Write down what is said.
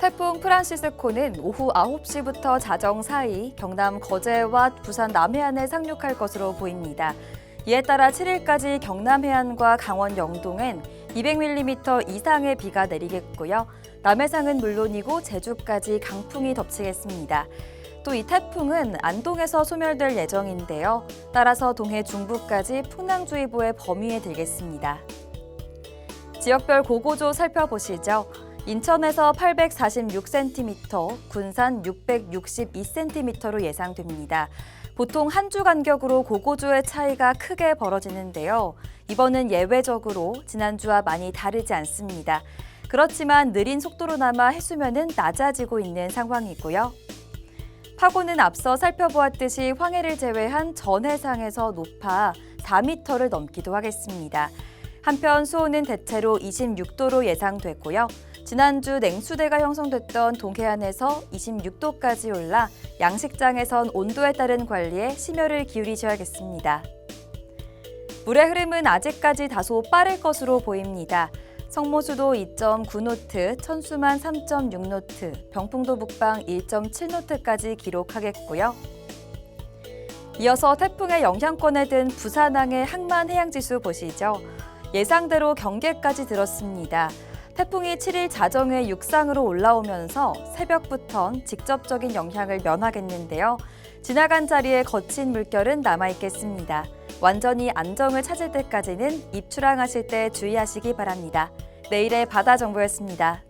태풍 프란시스코는 오후 9시부터 자정 사이 경남 거제와 부산 남해안에 상륙할 것으로 보입니다. 이에 따라 7일까지 경남 해안과 강원 영동엔 200mm 이상의 비가 내리겠고요. 남해상은 물론이고 제주까지 강풍이 덮치겠습니다. 또 이 태풍은 안동에서 소멸될 예정인데요. 따라서 동해 중부까지 풍랑주의보의 범위에 들겠습니다. 지역별 고고조 살펴보시죠. 인천에서 846cm, 군산 662cm로 예상됩니다. 보통 한 주 간격으로 고고조의 차이가 크게 벌어지는데요. 이번은 예외적으로 지난주와 많이 다르지 않습니다. 그렇지만 느린 속도로나마 해수면은 낮아지고 있는 상황이고요. 파고는 앞서 살펴보았듯이 황해를 제외한 전 해상에서 높아 4m를 넘기도 하겠습니다. 한편 수온은 대체로 26도로 예상됐고요. 지난주 냉수대가 형성됐던 동해안에서 26도까지 올라 양식장에선 온도에 따른 관리에 심혈을 기울이셔야겠습니다. 물의 흐름은 아직까지 다소 빠를 것으로 보입니다. 성모수도 2.9노트, 천수만 3.6노트, 병풍도 북방 1.7노트까지 기록하겠고요. 이어서 태풍의 영향권에 든 부산항의 항만 해양지수 보시죠. 예상대로 경계까지 들었습니다. 태풍이 7일 자정에 육상으로 올라오면서 새벽부턴 직접적인 영향을 면하겠는데요. 지나간 자리에 거친 물결은 남아있겠습니다. 완전히 안정을 찾을 때까지는 입출항하실 때 주의하시기 바랍니다. 내일의 바다 정보였습니다.